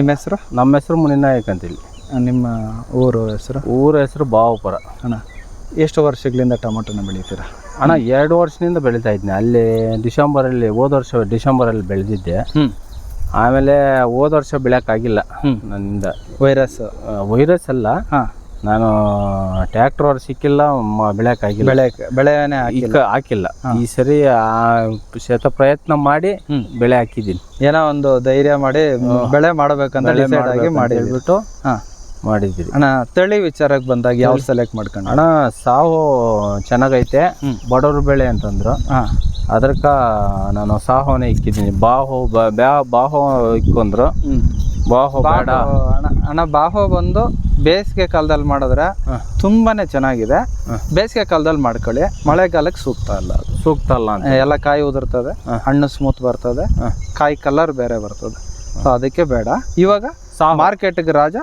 ನಿಮ್ಮ ಹೆಸರು? ನಮ್ಮ ಹೆಸರು ಮುನಿನಾಯಕ್ ಅಂತೇಳಿ ನಿಮ್ಮ ಊರು ಹೆಸರು? ಊರ ಹೆಸರು ಬಾವುಪುರ. ಅಣ್ಣ ಎಷ್ಟು ವರ್ಷಗಳಿಂದ ಟೊಮೊಟೊನ ಬೆಳೀತೀರಾ? ಅಣ್ಣ ಎರಡು ವರ್ಷದಿಂದ ಬೆಳೀತಾ ಇದ್ದೀನಿ ಅಲ್ಲಿ ಡಿಸೆಂಬರಲ್ಲಿ ಹೋದ ವರ್ಷ ಡಿಸೆಂಬರಲ್ಲಿ ಬೆಳೆದಿದ್ದೆ. ಹ್ಞೂ ಆಮೇಲೆ ಹೋದ ವರ್ಷ ಬೆಳೆಯೋಕ್ಕಾಗಿಲ್ಲ. ನನ್ನಿಂದ. ವೈರಸ್? ವೈರಸ್ ಅಲ್ಲ. ಹಾಂ. ನಾನು ಟ್ರಾಕ್ಟರ್ ಅವ್ರು ಸಿಕ್ಕಿಲ್ಲ ಮ- ಬೆಳೆಯೋಕ್ಕಾಗಿಲ್ಲ ಬೆಳೆ ಬೆಳೆನೇ ಈಗ ಹಾಕಿಲ್ಲ. ಈ ಸರಿ ಆ ಶತ ಪ್ರಯತ್ನ ಮಾಡಿ. ಬೆಳೆ ಹಾಕಿದ್ದೀನಿ. ಏನೋ ಒಂದು ಧೈರ್ಯ ಮಾಡಿ ಬೆಳೆ ಮಾಡಬೇಕಂತ ಡಿಸೈಡ್ ಆಗಿ ಮಾಡಿ ಹೇಳ್ಬಿಟ್ಟು ಹಾಂ. ಮಾಡಿದ್ದೀರಿ. ಅಣ್ಣ ತಳಿ ವಿಚಾರಕ್ಕೆ ಬಂದಾಗ ಯಾವ ಸೆಲೆಕ್ಟ್ ಮಾಡ್ಕೊಂಡು ಅಣ್ಣ ಸಾವು ಚೆನ್ನಾಗೈತೆ ಬಡವ್ರ ಬೆಳೆ ಅಂತಂದ್ರು. ಅದಕ್ಕ ನಾನು ಸಾಹೋನೇ ಇಕ್ಕಿದ್ದೀನಿ. ಬಾಹು ಬ- ಬ್ಯಾ- ಬಾಹು ಇಕ್ಕೊಂಡ್ರು ಬಾಹು ಬೇಡ. ಅಣ್ಣ ಬಾಹೋ ಬಂದು ಬೇಸಿಗೆ ಕಾಲದಲ್ಲಿ ಮಾಡಿದ್ರೆ. ತುಂಬಾನೇ ಚೆನ್ನಾಗಿದೆ. ಬೇಸಿಗೆ ಕಾಲದಲ್ಲಿ ಮಾಡ್ಕೊಳ್ಳಿ. ಮಳೆಗಾಲಕ್ಕೆ ಸೂಕ್ತ ಅಲ್ಲ ಸೂಕ್ತ ಅಲ್ಲ ಎಲ್ಲ ಕಾಯಿ ಉದುರ್ತದೆ ಹಣ್ಣು ಸ್ಮೂತ್ ಬರ್ತದೆ ಕಾಯಿ ಕಲರ್ ಬೇರೆ ಬರ್ತದೆ. ಸೊ ಅದಕ್ಕೆ ಬೇಡ. ಇವಾಗ ಮಾರ್ಕೆಟ್ ಮಾರ್ಕೆಟ್ಗೆ ರಾಜ.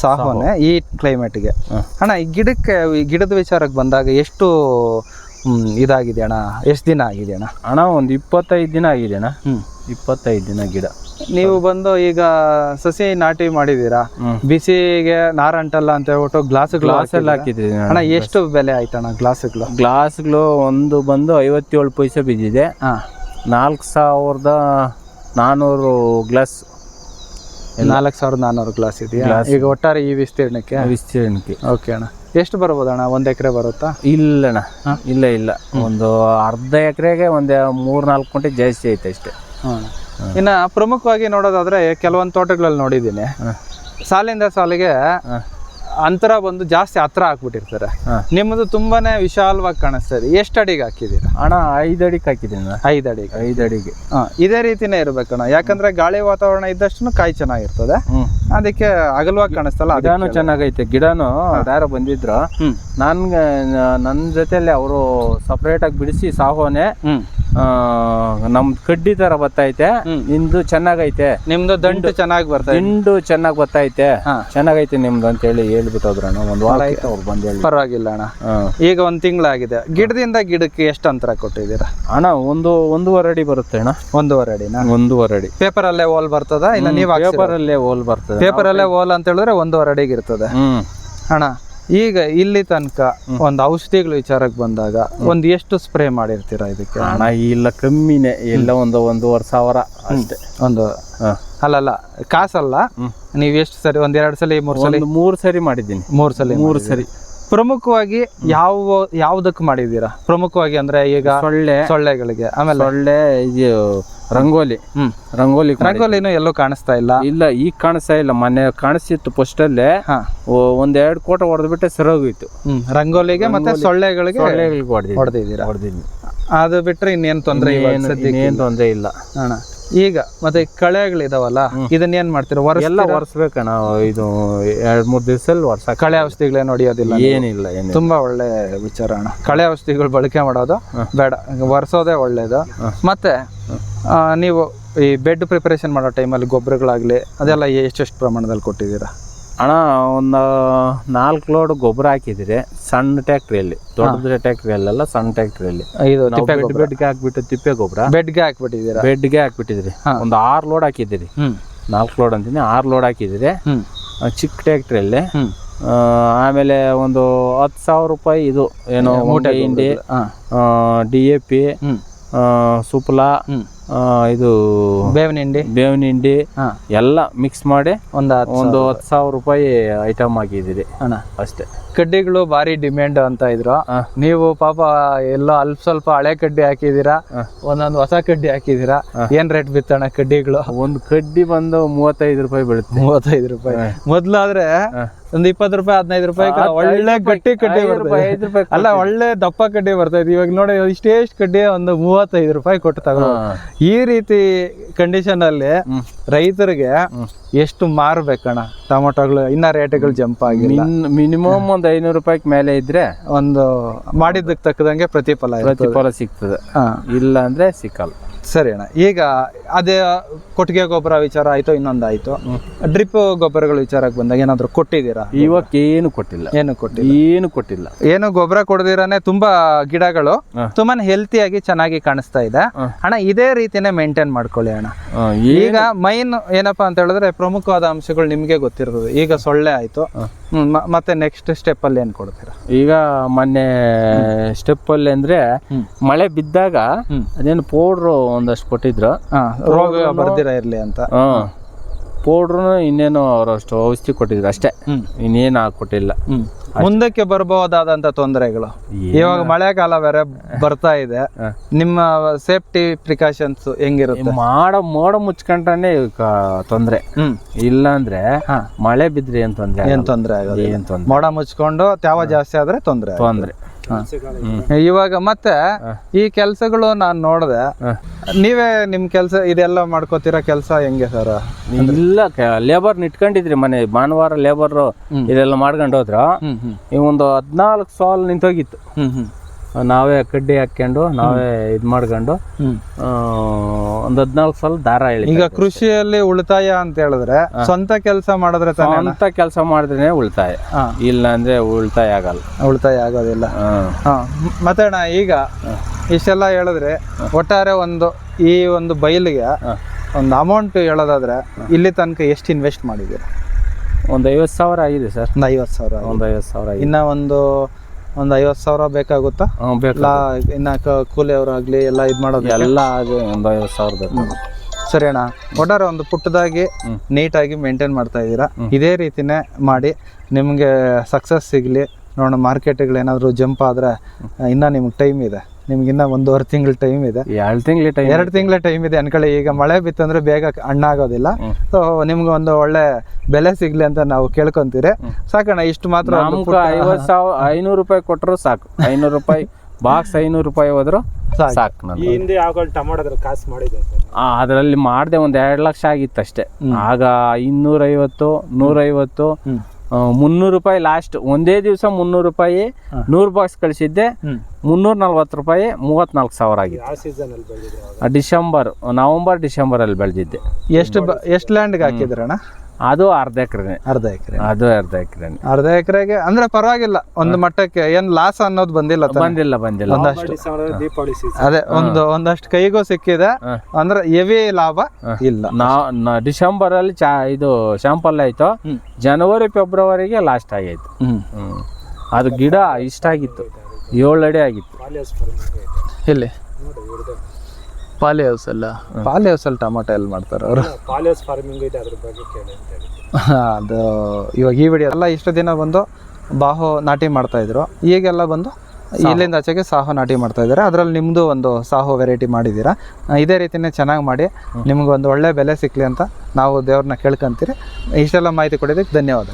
ಸಾಹೋನೆ ಈ ಕ್ಲೈಮೇಟ್ಗೆ. ಅಣ್ಣ ಈ ಗಿಡಕ್ಕೆ ಈ ಗಿಡದ ವಿಚಾರಕ್ಕೆ ಬಂದಾಗ ಎಷ್ಟು ಇದಾಗಿದೆ ಅಣ್ಣ. ಎಷ್ಟು ದಿನ ಆಗಿದೆ ಅಣ್ಣ? ಅಣ್ಣ ಒಂದು ಇಪ್ಪತ್ತೈದು ದಿನ ಆಗಿದೆ ಅಣ್ಣ. ಹ್ಮ್. ಇಪ್ಪತ್ತೈದು ದಿನ ಗಿಡ. ನೀವು ಬಂದು ಈಗ ಸಸಿ ನಾಟಿ ಮಾಡಿದೀರಾ. ಬಿಸಿಗೆ ನಾರಂಟಲ್ಲ ಅಂತ ಹೇಳ್ಬಿಟ್ಟು ಗ್ಲಾಸ್ ಗ್ಲಾಸ್ ಎಲ್ಲ ಹಾಕಿದ್ದೀನಿ ಅಣ್ಣ ಎಷ್ಟು ಬೆಲೆ ಆಯ್ತಣ್ಣ ಗ್ಲಾಸ್ಗಳು ಗ್ಲಾಸ್ಗಳು ಒಂದು ಬಂದು ಐವತ್ತೇಳು ಪೈಸೆ ಬಿದ್ದಿದೆ. ಹಾ. ನಾಲ್ಕು ಸಾವಿರದ ನಾನ್ನೂರು ಗ್ಲಾಸ್ ನಾಲ್ಕು ಸಾವಿರದ ನಾನ್ನೂರು ಗ್ಲಾಸ್ ಇದೆಯಾ? ಈಗ ಒಟ್ಟಾರೆ ಈ ವಿಸ್ತೀರ್ಣಕ್ಕೆ? ವಿಸ್ತೀರ್ಣಕ್ಕೆ. ಓಕೆ ಅಣ್ಣ. ಎಷ್ಟು ಬರ್ಬೋದಣ್ಣ ಒಂದು ಎಕರೆ ಬರುತ್ತಾ? ಇಲ್ಲಣ್ಣ. ಇಲ್ಲ ಇಲ್ಲ. ಒಂದು ಅರ್ಧ ಎಕರೆಗೆ ಒಂದು ಮೂರು ನಾಲ್ಕು ಕುಂಟೆ ಜಾಸ್ತಿ ಐತೆ ಅಷ್ಟೇ. ಇನ್ನ ಪ್ರಮುಖವಾಗಿ ನೋಡೋದಾದ್ರೆ ಕೆಲವೊಂದು ತೋಟಗಳಲ್ಲಿ ನೋಡಿದ್ದೀನಿ. ಸಾಲಿಂದ ಸಾಲಿಗೆ. ಅಂತರ ಬಂದು ಜಾಸ್ತಿ ಹತ್ರ ಹಾಕ್ಬಿಟ್ಟಿರ್ತಾರೆ. ನಿಮ್ದು ನಿಮ್ಮದು ತುಂಬಾನೇ ವಿಶಾಲವಾಗಿ ಕಾಣಿಸ್ತದೆ ಎಷ್ಟು ಅಡಿಗೆ ಹಾಕಿದ್ದೀರಾ? ಅಣ್ಣ ಐದು ಅಡಿಗೆ ಹಾಕಿದ್ದೀನಿ ಐದು ಅಡಿಗೆ. ಐದು ಅಡಿಗೆ. ಇದೇ ರೀತಿನೇ ಇರ್ಬೇಕಣ್ಣ. ಯಾಕಂದ್ರೆ ಗಾಳಿ ವಾತಾವರಣ ಇದ್ದಷ್ಟು ಕಾಯಿ ಚೆನ್ನಾಗಿರ್ತದೆ. ಅದಕ್ಕೆ ಅಗಲವಾಗಿ ಕಾಣಿಸ್ತಲ್ಲ ಅದೇನು ಚೆನ್ನಾಗೈತೆ. ಗಿಡನು ಯಾರೋ ಬಂದಿದ್ರು. ನನ್ಗೆ ನನ್ನ ಜೊತೆಲಿ ಅವರು ಸಪ್ರೇಟ್ ಆಗಿ ಬಿಡಿಸಿ ಸಾಹೋನೆ ನಮ್ ಕಡ್ಡಿ ತರ ಬತ್ತೈತೆ. ನಿಮ್ದು ಚೆನ್ನಾಗೈತೆ. ನಿಮ್ದು ದಂಡು ಚೆನ್ನಾಗಿ ಬರ್ತದೆ ದಿಂಡು ಚೆನ್ನಾಗಿ ಬತ್ತೈತೆ. ಚೆನ್ನಾಗೈತೆ ನಿಮ್ದು ಅಂತ ಹೇಳಿ ಹೇಳ್ಬಿಟ್ಟು ಒಂದು ಒಂದ್ ವಾರ ಆಯ್ತು ಅವ್ರು ಬಂದ್ ಹೇಳಿ. ಪರವಾಗಿಲ್ಲ ಅಣ್ಣ. ಈಗ ಒಂದ್ ತಿಂಗಳಾಗಿದೆ. ಗಿಡದಿಂದ ಗಿಡಕ್ಕೆ ಎಷ್ಟು ಅಂತರ ಕೊಟ್ಟಿದ್ದೀರಾ? ಅಣ್ಣ ಒಂದು ಒಂದೂವರೆ ಅಡಿ ಬರುತ್ತೆ ಅಣ್ಣ. ಒಂದೂವರೆ ಅಡಿನ? ಒಂದೂವರೆ ಅಡಿ. ಪೇಪರ್ ಅಲ್ಲೇ ಹೋಲ್ ಬರ್ತದ? ಇಲ್ಲ ನೀವು ಪೇಪರ್ ಅಲ್ಲೇ ಹೋಲ್ ಬರ್ತದೆ. ಪೇಪರ್ ಅಲ್ಲೇ ಹೋಲ್ ಅಂತ ಹೇಳಿದ್ರೆ ಒಂದೂವರೆ ಅಡಿಗೆ ಇರ್ತದೆ. ಹ್ಮ್. ಅಣ್ಣ ಈಗ ಇಲ್ಲಿ ತನಕ ಒಂದು ಔಷಧಿಗಳ ವಿಚಾರಕ್ಕೆ ಬಂದಾಗ ಒಂದು ಎಷ್ಟು ಸ್ಪ್ರೇ ಮಾಡಿರ್ತೀರಾ ಇದಕ್ಕೆ? ಹಣ ಇಲ್ಲ ಕಮ್ಮಿನೇ ಎಲ್ಲ ಒಂದು ಒಂದೂವರೆ ಸಾವಿರ ಅಷ್ಟೇ. ಒಂದು ಅಲ್ಲಲ್ಲ ಕಾಸಲ್ಲ. ನೀವು ಎಷ್ಟು ಸರಿ ಒಂದ್ ಎರಡು ಸಲ ಮೂರು ಸಲ? ಮೂರು ಸರಿ ಮಾಡಿದ್ದೀನಿ. ಮೂರು ಸಲ ಮೂರು ಸರಿ. ಪ್ರಮುಖವಾಗಿ ಯಾವ ಯಾವ್ದಕ್ಕೆ ಮಾಡಿದೀರಾ ಪ್ರಮುಖವಾಗಿ ಅಂದ್ರೆ ಈಗ ಸೊಳ್ಳೆ. ಸೊಳ್ಳೆಗಳಿಗೆ ಆಮೇಲೆ ಸೊಳ್ಳೆ ಇದು ರಂಗೋಲಿ. ಹ್ಮ್. ರಂಗೋಲಿ ರಂಗೋಲಿ ರಂಗೋಲಿನೂ ಎಲ್ಲೂ ಕಾಣಿಸ್ತಾ ಇಲ್ಲ. ಇಲ್ಲ ಈಗ ಕಾಣಿಸ್ತಾ ಇಲ್ಲ. ಮೊನ್ನೆ ಕಾಣಿಸಿತ್ತು ಫಸ್ಟ್ ಅಲ್ಲೇ. ಒಂದ್ ಎರಡು ಕೋಟ ಹೊಡೆದ್ಬಿಟ್ಟೆ ಸರೋಗೋಯ್ತು ಹ್ಮ್. ರಂಗೋಲಿಗೆ ಮತ್ತೆ ಸೊಳ್ಳೆಗಳಿಗೆ ಸೊಳ್ಳೆಗಳಿಗೆ ಹೊಡೆದಿದ್ದೀರಾ? ಹೊಡೆದಿದ್ವಿ. ಅದು ಬಿಟ್ರೆ ಇನ್ನೇನ್ ತೊಂದ್ರೆ ಇನ್ನೇನು ತೊಂದರೆ ಇಲ್ಲ. ಅಣ್ಣ. ಈಗ ಮತ್ತೆ ಕಳೆಗಳಿದಾವಲ್ಲ ಇದನ್ನ ಏನ್ ಮಾಡ್ತೀರಾ? ವರ್ಷ ಎಲ್ಲ ಒರೆಸ್ಬೇಕಣ್ಣ ಇದು ಎರಡ್ ಮೂರ್ ದಿವಸದಲ್ಲಿ ವರ್ಷ ಕಳೆ ಔಷಧಿಗಳೇನು ಹೊಡಿಯೋದಿಲ್ಲ ಏನಿಲ್ಲ ಏನಿಲ್ಲ. ತುಂಬಾ ಒಳ್ಳೆ ವಿಚಾರ ಅಣ್ಣ. ಕಳೆ ಔಷಧಿಗಳು ಬಳಕೆ ಮಾಡೋದು ಬೇಡ. ಒರೆಸೋದೇ ಒಳ್ಳೇದು. ಮತ್ತೆ ಆ, ನೀವು ಈ ಬೆಡ್ ಪ್ರಿಪರೇಷನ್ ಮಾಡೋ ಟೈಮಲ್ಲಿ ಗೊಬ್ಬರಗಳಾಗ್ಲಿ ಅದೆಲ್ಲ ಎಷ್ಟೆಷ್ಟು ಪ್ರಮಾಣದಲ್ಲಿ ಕೊಟ್ಟಿದ್ದೀರಾ? ಅಣ್ಣ ಒಂದು ನಾಲ್ಕು ಲೋಡ್ ಗೊಬ್ಬರ ಹಾಕಿದಿರಿ ಸಣ್ಣ ಟ್ಯಾಕ್ಟ್ರಿಯಲ್ಲಿ ದೊಡ್ಡ ಟ್ಯಾಕ್ಟ್ರಿಯಲ್ಲೆಲ್ಲ ಸಣ್ಣ ಟ್ಯಾಕ್ಟ್ರಿಯಲ್ಲಿ ಇದು ಬೆಡ್ಗೆ ಹಾಕ್ಬಿಟ್ಟು ತಿಪ್ಪೆ ಗೊಬ್ಬರ. ಬೆಡ್ಗೆ ಹಾಕ್ಬಿಟ್ಟಿದ್ದೀರಾ? ಬೆಡ್ಗೆ ಹಾಕ್ಬಿಟ್ಟಿದ್ರಿ ಒಂದು ಆರು ಲೋಡ್ ಹಾಕಿದಿರಿ ಹ್ಮ್. ನಾಲ್ಕು ಲೋಡ್ ಅಂತೀನಿ ಆರು ಲೋಡ್ ಹಾಕಿದಿರಿ ಚಿಕ್ಕ ಟ್ಯಾಕ್ಟ್ರಿಯಲ್ಲಿ ಆಮೇಲೆ ಒಂದು ಹತ್ತು ಸಾವಿರ ರೂಪಾಯಿ ಇದು ಏನು ಮೂಟೆ ಹಿಂಡಿ ಡಿ ಎ ಪಿ ಆ, ಇದು ಬೇವಿನ ಹಿಂಡಿ ಬೇವಿನ ಹಿಂಡಿ ಎಲ್ಲ ಮಿಕ್ಸ್ ಮಾಡಿ ಒಂದು ಒಂದು ಹತ್ತು ಸಾವಿರ ರೂಪಾಯಿ ಐಟಮ್ ಹಾಕಿದ್ದೀರಿ. ಅಣ್ಣ. ಅಷ್ಟೇ. ಕಡ್ಡಿಗಳು ಭಾರಿ ಡಿಮ್ಯಾಂಡ್ ಅಂತ ಇದ್ರು. ನೀವು ಪಾಪ ಎಲ್ಲ ಅಲ್ಪ ಸ್ವಲ್ಪ ಹಳೆ ಕಡ್ಡಿ ಹಾಕಿದೀರಾ ಒಂದೊಂದು ಹೊಸ ಕಡ್ಡಿ ಹಾಕಿದೀರಾ ಏನ್ ರೇಟ್ ಬಿತ್ತಣ್ಣ ಕಡ್ಡಿಗಳು? ಒಂದು ಕಡ್ಡಿ ಬಂದು ಮೂವತ್ತೈದು ರೂಪಾಯಿ ಬೀಳುತ್ತೆ. ಮೂವತ್ತೈದು ರೂಪಾಯಿ. ಮೊದ್ಲಾದ್ರೆ ಒಂದ್ ಇಪ್ಪತ್ತು ರೂಪಾಯಿ ಹದಿನೈದು ರೂಪಾಯಿ ಒಳ್ಳೆ ಗಟ್ಟಿ ಕಡ್ಡಿ ಬರ್ತದೆ. ಅಲ್ಲ ಒಳ್ಳೆ ದಪ್ಪ ಕಡ್ಡಿ ಬರ್ತಾ ಇದೆ ಇವಾಗ ನೋಡಿ ಇಷ್ಟೇಷ್ಟು ಕಡ್ಡಿ ಒಂದು ಮೂವತ್ತೈದು ರೂಪಾಯಿ ಕೊಟ್ಟು ತಗೋ ಈ ರೀತಿ ಕಂಡೀಷನ್ ಅಲ್ಲಿ ರೈತರಿಗೆ ಎಷ್ಟು ಮಾರ್ಬೇಕಣ್ಣ? ಟೊಮೊಟೊಗಳು ಇನ್ನ ರೇಟ್ಗಳು ಜಂಪ್ ಆಗಿ ಮಿನಿಮಮ್ ಒಂದು ಐನೂರು ರೂಪಾಯಿ ಮೇಲೆ ಇದ್ರೆ ಒಂದು ಮಾಡಿದ್ದಕ್ಕೆ ತಕ್ಕದಂಗೆ ಪ್ರತಿಫಲ. ಪ್ರತಿಫಲ ಸಿಗ್ತದೆ. ಇಲ್ಲ ಅಂದ್ರೆ ಸಿಕ್ಕಲ್ಲ. ಸರಿ ಅಣ್ಣ ಈಗ ಅದೇ ಕೊಟ್ಟಿಗೆ ಗೊಬ್ಬರ ವಿಚಾರ ಆಯ್ತು ಇನ್ನೊಂದು ಆಯ್ತು ಡ್ರಿಪ್ ಗೊಬ್ಬರಗಳ ವಿಚಾರಕ್ಕೆ ಬಂದಾಗ ಏನಾದ್ರು ಕೊಟ್ಟಿದ್ದೀರಾ? ಇವಾಗ ಏನು ಕೊಟ್ಟಿಲ್ಲ. ಏನು ಕೊಟ್ಟಿಲ್ಲ? ಏನು ಕೊಟ್ಟಿಲ್ಲ. ಏನು ಗೊಬ್ಬರ ಕೊಡದಿರಾನೆ ತುಂಬಾ ಗಿಡಗಳು ತುಂಬಾನೇ ಹೆಲ್ತಿಯಾಗಿ ಚೆನ್ನಾಗಿ ಕಾಣಿಸ್ತಾ ಇದೆ. ಅಣ್ಣ ಇದೇ ರೀತಿನೇ ಮೇಂಟೈನ್ ಮಾಡ್ಕೊಳ್ಳಿ ಅಣ್ಣ. ಈಗ ಮೈನ್ ಏನಪ್ಪಾ ಅಂತ ಹೇಳಿದ್ರೆ ಪ್ರಮುಖವಾದ ಅಂಶಗಳು ನಿಮಗೆ ಗೊತ್ತಿರ್ತದೆ ಈಗ ಸೊಳ್ಳೆ ಆಯ್ತು. ಮತ್ತೆ ನೆಕ್ಸ್ಟ್ ಸ್ಟೆಪ್ ಅಲ್ಲಿ ಏನ್ ಕೊಡ್ತೀರಾ? ಈಗ ಮೊನ್ನೆ ಸ್ಟೆಪ್ ಅಲ್ಲಿ ಅಂದ್ರೆ ಮಳೆ ಬಿದ್ದಾಗ. ಅದೇನು ಪೌಡ್ರು ಒಂದಷ್ಟು ಕೊಟ್ಟಿದ್ರು. ರೋಗ ಬರ್ದಿರ ಇರ್ಲಿ ಅಂತ. ಪೌಡ್ರು ಇನ್ನೇನು ಅವರಷ್ಟು ಔಷಧಿ ಕೊಟ್ಟಿದ್ರು ಅಷ್ಟೇ. ಇನ್ನೇನು ಕೊಟ್ಟಿಲ್ಲ ಮುಂದಕ್ಕೆ ಬರಬಹುದಾದಂತ ತೊಂದರೆಗಳು. ಇವಾಗ ಮಳೆಗಾಲ ಬೇರೆ ಬರ್ತಾ ಇದೆ. ನಿಮ್ಮ ಸೇಫ್ಟಿ ಪ್ರಿಕಾಷನ್ಸ್ ಹೆಂಗಿರುತ್ತೆ? ಮಾಡ ಮೋಡ ಮುಚ್ಕೊಂಡ್ರೆ ತೊಂದರೆ. ಹ್ಮ್. ಇಲ್ಲ ಅಂದ್ರೆ. ಮಳೆ ಬಿದ್ರೆ ಏನ್ ತೊಂದರೆ ಏನ್ ತೊಂದರೆ ಆಗೋದು ಏನ್ ತೊಂದ್ರೆ? ಮೋಡ ಮುಚ್ಕೊಂಡು ತ್ಯಾವ ಜಾಸ್ತಿ ಆದ್ರೆ ತೊಂದರೆ ತೊಂದರೆ. ಇವಾಗ ಮತ್ತೆ ಈ ಕೆಲ್ಸಗಳು ನಾನು ನೋಡ್ದೆ. ನೀವೇ ನಿಮ್ ಕೆಲಸ ಇದೆಲ್ಲ ಮಾಡ್ಕೋತೀರಾ ಕೆಲಸ ಹೆಂಗೆ ಸರ್? ಇಲ್ಲ ಲೇಬರ್ ಇಟ್ಕೊಂಡಿದ್ರಿ ಮನೆ ಭಾನುವಾರ ಲೇಬರ್ ಇದೆಲ್ಲ ಮಾಡ್ಕೊಂಡು ಹೋದ್ರು ಈ ಒಂದು ಹದಿನಾಲ್ಕು ಸಾಲ್ ನಿಂತೋಗಿತ್ತು. ನಾವೇ ಕಡ್ಡಿ ಹಾಕ್ಕೊಂಡು ನಾವೇ ಇದ್ ಮಾಡ್ಕೊಂಡು ಒಂದ್ ಹದ್ನಾಲ್ಕು ಸಾಲ ದಾರ ಹೇಳಿ ಈಗ ಕೃಷಿಯಲ್ಲಿ ಉಳಿತಾಯ ಅಂತ ಹೇಳಿದ್ರೆ ಸ್ವಂತ ಕೆಲಸ ಮಾಡಿದ್ರೆ ಸ್ವಂತ ಕೆಲಸ ಮಾಡಿದ್ರೆ ಉಳಿತಾಯ. ಇಲ್ಲ ಅಂದ್ರೆ ಉಳಿತಾಯ ಆಗಲ್ಲ. ಉಳಿತಾಯ ಆಗೋದಿಲ್ಲ. ಮತ್ತೆ ಅಣ್ಣ ಈಗ ಇಷ್ಟೆಲ್ಲ ಹೇಳಿದ್ರೆ ಒಟ್ಟಾರೆ ಒಂದು ಈ ಒಂದು ಬೈಲ್ಗೆ ಒಂದು ಅಮೌಂಟ್ ಹೇಳೋದಾದ್ರೆ ಇಲ್ಲಿ ತನಕ ಎಷ್ಟು ಇನ್ವೆಸ್ಟ್ ಮಾಡಿದೀರ ಒಂದು ಐವತ್ತು ಸಾವಿರ ಆಗಿದೆ ಸರ್. ಒಂದು ಐವತ್ತು ಸಾವಿರ ಒಂದ್ ಐವತ್ ಸಾವಿರ ಇನ್ನ ಒಂದು ಒಂದು ಐವತ್ತು ಸಾವಿರ ಬೇಕಾಗುತ್ತಾ? ಕೂಲಿ ಎಲ್ಲ ಇನ್ನ ಕ- ಕೂಲಿಯವರಾಗ್ಲಿ ಎಲ್ಲ ಇದು ಮಾಡೋದು ಎಲ್ಲ ಆಗಿ ಒಂದು ಐವತ್ತು ಸಾವಿರ ಬೇಕು. ಸರಿ ಅಣ್ಣ ಒಟ್ಟಾರೆ ಒಂದು ಪುಟ್ಟದಾಗಿ ನೀಟಾಗಿ ಮೇಂಟೈನ್ ಮಾಡ್ತಾ ಇದ್ದೀರಾ? ಇದೇ ರೀತಿನೇ ಮಾಡಿ ನಿಮಗೆ ಸಕ್ಸಸ್ ಸಿಗಲಿ ನೋಡೋಣ ಮಾರ್ಕೆಟ್ಗಳು ಏನಾದರೂ ಜಂಪ್ ಆದರೆ ಇನ್ನೂ ನಿಮ್ಗೆ ಟೈಮ್ ಇದೆ. ನಿಮ್ಗಿನ್ನ ಇನ್ನೂ ಒಂದೂವರೆ ತಿಂಗಳ ಟೈಮ್ ಇದೆ. ಎರಡು ತಿಂಗಳ ಟೈಮ್ ಎರಡು ತಿಂಗಳ ಟೈಮ್ ಇದೆ ಅನ್ಕೊಳ್ಳಿ ಈಗ ಮಳೆ ಬಿತ್ತಂದ್ರೆ ಬೇಗ ಹಣ್ಣಾಗೋದಿಲ್ಲ ಸೊ ನಿಮ್ಗೆ ಒಂದು ಒಳ್ಳೆ ಬೆಲೆ ಸಿಗ್ಲಿ ಅಂತ ನಾವು ಕೇಳ್ಕೊಂತೀರಿ. ಸಾಕಣ್ಣ ಇಷ್ಟು ಮಾತ್ರ ಐವತ್ತು ಸಾವಿರ ಐನೂರು ರೂಪಾಯಿ ಕೊಟ್ಟರು ಸಾಕು. ಐನೂರು ರೂಪಾಯಿ ಬಾಕ್ಸ್ ಐನೂರು ರೂಪಾಯಿ ಹೋದ್ರು ಸಾಕು. ಈ ಹಿಂದೆ ಯಾವಾಗ ಟಮಾಟೋದ್ರ ಕಾಸು ಮಾಡಿದೆ ಸರ್? ಆ, ಅದ್ರಲ್ಲಿ ಮಾಡಿದೆ ಒಂದು ಎರಡು ಲಕ್ಷ ಆಗಿತ್ತು ಅಷ್ಟೇ. ಆಗ ಇನ್ನೂರೈವತ್ತು ನೂರೈವತ್ತು ಮುನ್ನೂರು ರೂಪಾಯಿ ಲಾಸ್ಟ್ ಒಂದೇ ದಿವಸ ಮುನ್ನೂರು ರೂಪಾಯಿ ನೂರು ಬಾಕ್ಸ್ ಕಳಿಸಿದ್ದೆ. ಮುನ್ನೂರ ನಲ್ವತ್ತು ರೂಪಾಯಿ ಮೂವತ್ನಾಲ್ಕು ಸಾವಿರ ಆಗಿದೆ ಯಾವ ಸೀಸನ್ ಅಲ್ಲಿ ಬೆಳೆದಿದ್ರೆ ಆ, ಡಿಸೆಂಬರ್ ನವೆಂಬರ್ ಡಿಸೆಂಬರ್ ಅಲ್ಲಿ ಬೆಳೆದಿದ್ದೆ. ಎಷ್ಟು ಬ ಎಷ್ಟು ಲ್ಯಾಂಡ್ಗೆ ಹಾಕಿದ್ರಣ್ಣ? ಅದು ಅರ್ಧ ಎಕರೆ ಅರ್ಧ ಎಕರೆ ಅದು ಅರ್ಧ ಎಕರೆ ಅರ್ಧ ಎಕರೆಗೆ ಅಂದ್ರೆ ಪರವಾಗಿಲ್ಲ ಒಂದು ಮಟ್ಟಕ್ಕೆ ಏನ್ ಲಾಸ್ ಅನ್ನೋದು ಬಂದಿಲ್ಲ ತಾನೆ? ಬಂದಿಲ್ಲ ಬಂದಿಲ್ಲ. ಒಂದಷ್ಟು. ಅದೇ ಒಂದು ಒಂದಷ್ಟು ಕೈಗೂ ಸಿಕ್ಕಿದೆ ಅಂದ್ರೆ ಎವಿ ಲಾಭ ಇಲ್ಲ. ನಾ ಡಿಸೆಂಬರ್ ಅಲ್ಲಿ ಚಾ ಇದು ಶಾಂಪಲ್ ಆಯ್ತು. ಜನವರಿ ಫೆಬ್ರವರಿಗೆ ಲಾಸ್ಟ್ ಆಗೈತು ಹ್ಮ್. ಹ್ಮ್. ಅದು ಗಿಡ ಇಷ್ಟ ಆಗಿತ್ತು. ಏಳು ಅಡಿ ಆಗಿತ್ತು. ಇಲ್ಲಿ. ಪಾಲಿ ಹೌಸ್ ಅಲ್ಲ? ಪಾಲಿ ಹೌಸ್ ಅಲ್ಲಿ ಟೊಮೊಟೊ ಎಲ್ಲಿ ಮಾಡ್ತಾರೆ ಅವರು? ಪಾಲಿಯಸ್ ಫಾರ್ಮಿಂಗ್ ಇದೆ ಅದ್ರ ಬಗ್ಗೆ ಕೇಳಿ ಅಂತ ಹೇಳಿ. ಅದು ಇವಾಗ ಈ ವಿಡಿಯೋ ಎಲ್ಲ ಇಷ್ಟು ದಿನ ಬಂದು ಬಾಹು ನಾಟಿ ಮಾಡ್ತಾ ಇದ್ರು. ಈಗೆಲ್ಲ ಬಂದು ಇಲ್ಲಿಂದ ಆಚೆಗೆ ಸಾಹು ನಾಟಿ ಮಾಡ್ತಾ ಇದ್ದಾರೆ. ಅದರಲ್ಲಿ ನಿಮ್ಮದು ಒಂದು ಸಾಹು ವೆರೈಟಿ ಮಾಡಿದ್ದೀರಾ? ಇದೇ ರೀತಿನೇ ಚೆನ್ನಾಗಿ ಮಾಡಿ ನಿಮ್ಗೆ ಒಂದು ಒಳ್ಳೆ ಬೆಲೆ ಸಿಕ್ಕಲಿ ಅಂತ ನಾವು ದೇವ್ರನ್ನ ಕೇಳ್ಕೊಂತೀರಿ. ಇಷ್ಟೆಲ್ಲ ಮಾಹಿತಿ ಕೊಡೋದಕ್ಕೆ ಧನ್ಯವಾದ